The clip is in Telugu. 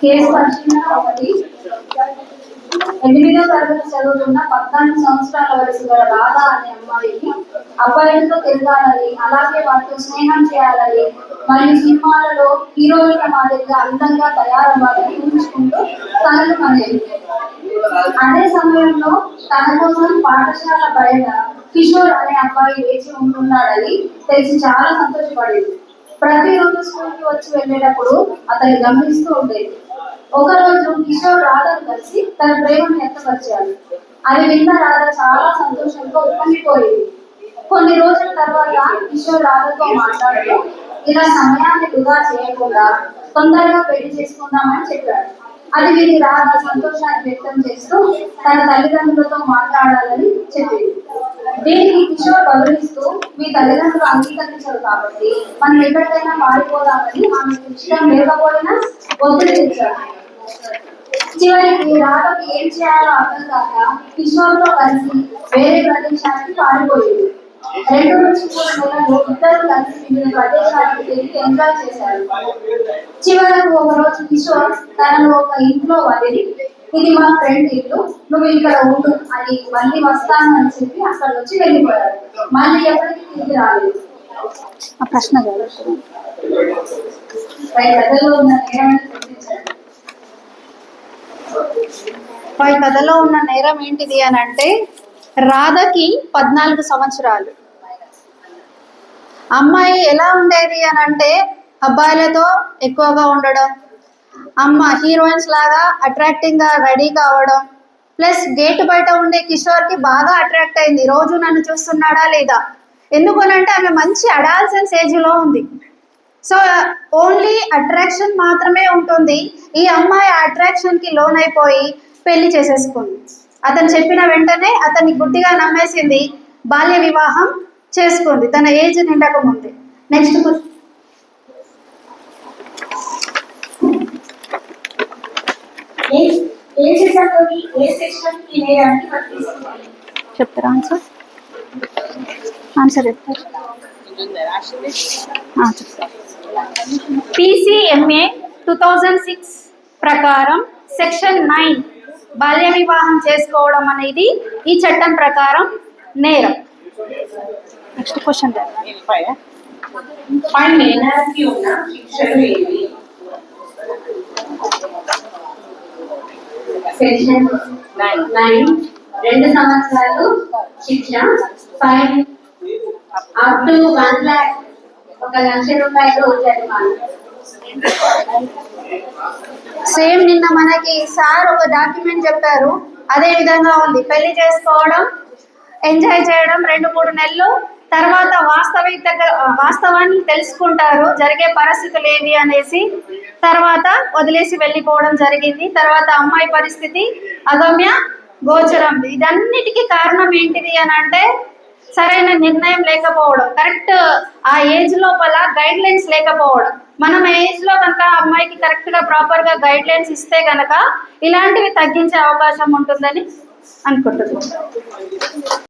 కేసు పరిశీలన ఒకటి. ఎనిమిదో తరగతి చదువుతున్న పద్నాలుగు సంవత్సరాల వయసు గల రాధ అనే అమ్మాయిని అబ్బాయిలతో తిరగాలని అలాగే వాటితో స్నేహం చేయాలని మరియు సినిమాలలో హీరోయిన్ల మాదిరిగా అందంగా తయారవ్వాలని ఊహించుకుంటూ తనను అనేది అదే సమయంలో తన కోసం పాఠశాల బయట కిషోర్ అనే అబ్బాయి వేచి ఉంటున్నాడని తెలిసి చాలా సంతోషపడింది. ప్రతిరోజు స్కూల్కి వచ్చి వెళ్ళేటప్పుడు అతన్ని గమనిస్తూ ఉండేది. ఒక రోజు కిషోర్ రాధను కలిసి తన ప్రేమను వ్యక్తపరిచాడు. అది విన్న రాధ చాలా సంతోషంతో ఉప్పొంగిపోయింది. కొన్ని రోజుల తర్వాత కిషోర్ రాధతో మాట్లాడుతూ ఇలా సమయాన్ని వృధా చేయకుండా తొందరగా పెళ్ళి చేసుకుందామని చెప్పాడు. అది విని రాధ సంతోషాన్ని వ్యక్తం చేస్తూ తన తల్లిదండ్రులతో మాట్లాడాలని చెప్పింది. దీనికి కిషోర్ బదులిస్తూ మీ తల్లిదండ్రులు అంగీకరించరు కాబట్టి మనం ఎక్కడికైనా మారిపోదామని ఆమె ఇష్టం లేకపోయినా ఒత్తిడి తెచ్చాడు చివరికి రాధకి ఏం చేయాలో అర్థం కాక కిషోర్తో కలిసి వేరే ప్రదేశానికి పారిపోయింది. రెండు నుంచి మూడు నెలలు ఇద్దరు కలిసి వివిధ ప్రదేశాలకు తిరిగి ఎంజాయ్ చేశారు చివరకు ఒక రోజు కిషోర్ తనను ఒక ఇంట్లో వదిలి ఇది మా ఫ్రెండ్ ఇల్లు నువ్వు ఇక్కడ ఉండు అని మళ్ళీ వస్తాను అని చెప్పి అక్కడ వచ్చి వెళ్ళిపోయాడు మళ్ళీ ఎప్పటికీ తిరిగి రాలేదు ఆ ప్రశ్న కాదు పై కథలో ఉన్న నేరాన్ని పై కథలో ఉన్న నేరం ఏంటిది అని అంటే రాధకి పద్నాలుగు సంవత్సరాలు. అమ్మాయి ఎలా ఉండేది అని అంటే అబ్బాయిలతో ఎక్కువగా ఉండడం అమ్మ హీరోయిన్స్ లాగా అట్రాక్టింగ్గా రెడీ కావడం ప్లస్ గేట్ బయట ఉండే కిషోర్కి బాగా అట్రాక్ట్ అయింది. రోజు నన్ను చూస్తున్నాడా లేదా? ఎందుకనంటే ఆమె మంచి అడాల్సెన్స్ ఏజ్లో ఉంది. సో ఓన్లీ అట్రాక్షన్ మాత్రమే ఉంటుంది. ఈ అమ్మాయి అట్రాక్షన్కి లోన్ అయిపోయి పెళ్ళి చేసేసుకుంది. అతను చెప్పిన వెంటనే అతన్ని గుడ్డిగా నమ్మేసింది బాల్య వివాహం చేసుకుంది. తన ఏజ్ నిండక ముందే. నెక్స్ట్ చెప్తారా ఆన్సర్ ఆన్సర్ చెప్తారు? పిసిఎంఏ టూ థౌజండ్ సిక్స్ ప్రకారం సెక్షన్ నైన్ బాల్య వివాహం చేసుకోవడం అనేది ఈ చట్టం ప్రకారం నేరం. నెక్స్ట్ క్వశ్చన్ సెక్షన్ నైన్ రెండు సంవత్సరాలు శిక్ష. Fine up to one lakh ఒక లక్ష రూపాయలు జరిమానా సేమ్ నిన్న మనకి సార్ ఒక డాక్యుమెంట్ చెప్పారు. అదే విధంగా ఉంది. పెళ్ళి చేసుకోవడం ఎంజాయ్ చేయడం రెండు మూడు నెలలు. తర్వాత వాస్తవిక వాస్తవాన్ని తెలుసుకుంటారు. జరిగే పరిస్థితులు ఏవి అనేసి. తర్వాత వదిలేసి వెళ్ళిపోవడం జరిగింది. తర్వాత అమ్మాయి పరిస్థితి అగమ్య గోచరం. ఇదన్నిటికీ కారణం ఏంటిది అని అంటే సరైన నిర్ణయం లేకపోవడం. కరెక్ట్ ఆ ఏజ్ లోపల గైడ్ లైన్స్ లేకపోవడం. మనం ఏజ్లో కనుక అమ్మాయికి కరెక్ట్గా ప్రాపర్గా గైడ్ లైన్స్ ఇస్తే కనుక ఇలాంటివి తగ్గించే అవకాశం ఉంటుందని అనుకుంటున్నాం